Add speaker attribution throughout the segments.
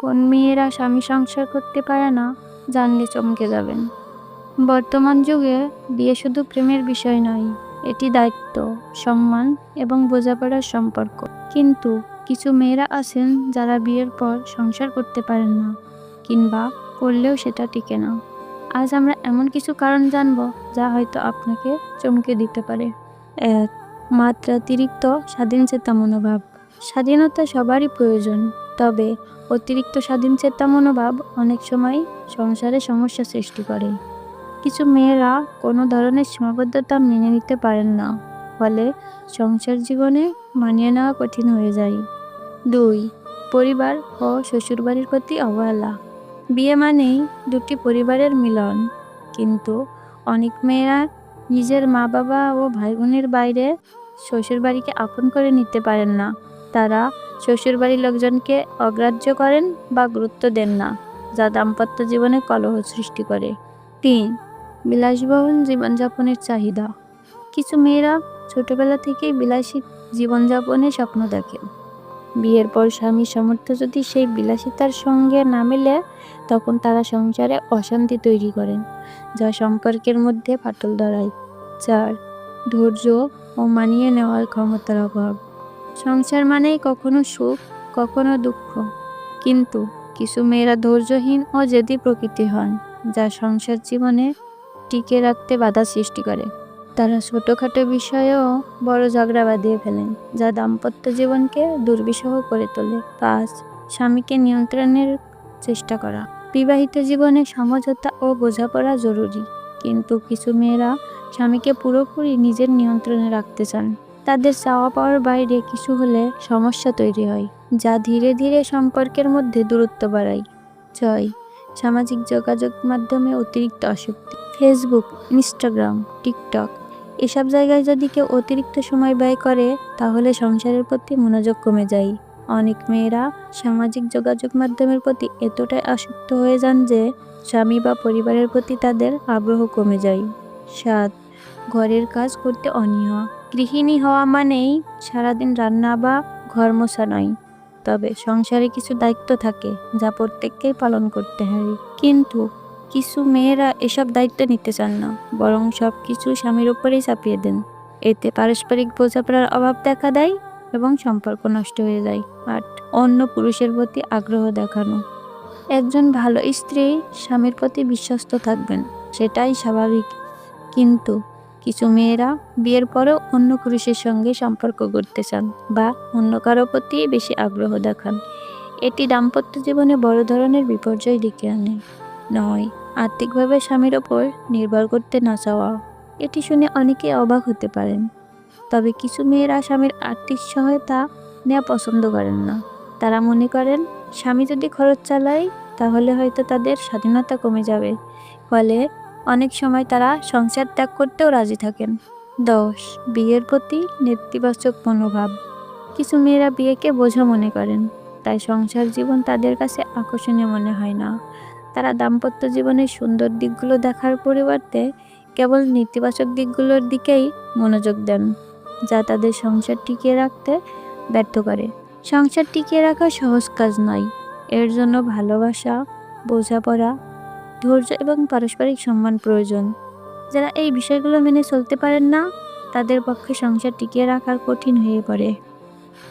Speaker 1: কোন মেয়েরা স্বামী সংসার করতে পারে না জানলে চমকে যাবেন। বর্তমান যুগে বিয়ে শুধু প্রেমের বিষয় নয়, এটি দায়িত্ব, সম্মান এবং বোঝাপড়ার সম্পর্ক। কিন্তু কিছু মেয়েরা আছেন যারা বিয়ের পর সংসার করতে পারেন না কিংবা করলেও সেটা টিকে না। আজ আমরা এমন কিছু কারণ জানব যা হয়তো আপনাকে চমকে দিতে পারে। এক, মাত্রাতিরিক্ত স্বাধীন চেতা মনোভাব। স্বাধীনতা সবারই প্রয়োজন। তবে অতিরিক্ত স্বাধীন চেতা মনোভাব অনেক সময় সংসারে সমস্যা সৃষ্টি করে। কিছু মেয়েরা কোনো ধরনের সীমাবদ্ধতা মেনে নিতে পারেন না, ফলে সংসার জীবনে মানিয়ে নেওয়া কঠিন হয়ে যায়। দুই, পরিবার ও শ্বশুরবাড়ির প্রতি অবহেলা। বিয়ে মানেই দুটি পরিবারের মিলন, কিন্তু অনেক মেয়েরা নিজের মা বাবা ও ভাই বোনের বাইরে শ্বশুরবাড়িকে আপন করে নিতে পারেন না। তারা শ্বশুরবাড়ির লোকজনকে অগ্রাহ্য করেন বা গুরুত্ব দেন না, যা দাম্পত্য জীবনে কলহ সৃষ্টি করে। তিন, বিলাসবহুল জীবনযাপনের চাহিদা। কিছু মেয়েরা ছোটবেলা থেকেই বিলাসী জীবনযাপনের স্বপ্ন দেখে। বিয়ের পর স্বামীর সামর্থ্য যদি সেই বিলাসিতার সঙ্গে না মেলে, তখন তারা সংসারে অশান্তি তৈরি করেন, যা সম্পর্কের মধ্যে ফাটল ধরায়। চার, ধৈর্য ও মানিয়ে নেওয়ার ক্ষমতার অভাব। সংসার মানেই কখনো সুখ, কখনো দুঃখ। কিন্তু কিছু মেয়েরা ধৈর্যহীন ও জেদি প্রকৃতি হন, যা সংসার জীবনে টিকে রাখতে বাধা সৃষ্টি করে। তারা ছোটোখাটো বিষয়েও বড় ঝগড়া বাঁধিয়ে ফেলেন, যা দাম্পত্য জীবনকে দুর্বিষহ করে তোলে। পাঁচ, স্বামীকে নিয়ন্ত্রণের চেষ্টা করা। বিবাহিত জীবনে সমঝোতা ও বোঝাপড়া জরুরি, কিন্তু কিছু মেয়েরা স্বামীকে পুরোপুরি নিজের নিয়ন্ত্রণে রাখতে চান। তাদের চাওয়া পাওয়ার বাইরে কিছু হলে সমস্যা তৈরি হয়, যা ধীরে ধীরে সম্পর্কের মধ্যে দূরত্ব বাড়ায়। ছয়, সামাজিক যোগাযোগ মাধ্যমে অতিরিক্ত আসক্তি। ফেসবুক, ইনস্টাগ্রাম, টিকটক, এসব জায়গায় যদি কেউ অতিরিক্ত সময় ব্যয় করে, তাহলে সংসারের প্রতি মনোযোগ কমে যায়। অনেক মেয়েরা সামাজিক যোগাযোগ মাধ্যমের প্রতি এতটাই আসক্ত হয়ে যান যে, স্বামী বা পরিবারের প্রতি তাদের আগ্রহ কমে যায়। সাত, ঘরের কাজ করতে অনীহা। গৃহিণী হওয়া মানেই সারাদিন রান্না বা ঘর মোছা নয়, তবে সংসারে কিছু দায়িত্ব থাকে যা প্রত্যেককেই পালন করতে হয়। কিন্তু কিছু মেয়েরা এসব দায়িত্ব নিতে চান না, বরং সব কিছু স্বামীর উপরেই চাপিয়ে দেন। এতে পারস্পরিক বোঝাপড়ার অভাব দেখা দেয় এবং সম্পর্ক নষ্ট হয়ে যায় আট অন্য পুরুষের প্রতি আগ্রহ দেখানো। একজন ভালো স্ত্রী স্বামীর প্রতি বিশ্বস্ত থাকবেন, সেটাই স্বাভাবিক। কিন্তু কিছু মেয়েরা বিয়ের পরেও অন্য পুরুষের সঙ্গে সম্পর্ক করতে চান বা অন্য কারও প্রতি বেশি আগ্রহ দেখান। এটি দাম্পত্য জীবনে বড় ধরনের বিপর্যয় ডেকে আনে। নয়, আর্থিকভাবে স্বামীর ওপর নির্ভর করতে না চাওয়া। এটি শুনে অনেকে অবাক হতে পারেন। তবে কিছু মেয়েরা স্বামীর আর্থিক সহায়তা নেওয়া পছন্দ করেন না। তারা মনে করেন, স্বামী যদি খরচ চালায়, তাহলে হয়তো তাদের স্বাধীনতা কমে যাবে। ফলে অনেক সময় তারা সংসার ত্যাগ করতেও রাজি থাকেন। দশ, বিয়ের প্রতি নেতিবাচক মনোভাব। কিছু মেয়েরা বিয়েকে বোঝা মনে করেন, তাই সংসার জীবন তাদের কাছে আকর্ষণীয় মনে হয় না। তারা দাম্পত্য জীবনের সুন্দর দিকগুলো দেখার পরিবর্তে কেবল নেতিবাচক দিকগুলোর দিকেই মনোযোগ দেন, যা তাদের সংসার টিকিয়ে রাখতে ব্যর্থ করে। সংসার টিকিয়ে রাখা সহজ কাজ নয়, এর জন্য ভালোবাসা, বোঝাপড়া ধৈর্য এবং পারস্পরিক সম্মান প্রয়োজন। যারা এই বিষয়গুলো মেনে চলতে পারেন না, তাদের পক্ষে সংসার টিকিয়ে রাখার কঠিন হয়ে পড়ে।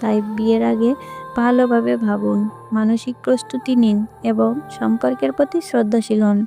Speaker 1: তাই বিয়ের আগে ভালোভাবে ভাবুন, মানসিক প্রস্তুতি নিন এবং সম্পর্কের প্রতি শ্রদ্ধাশীল হন।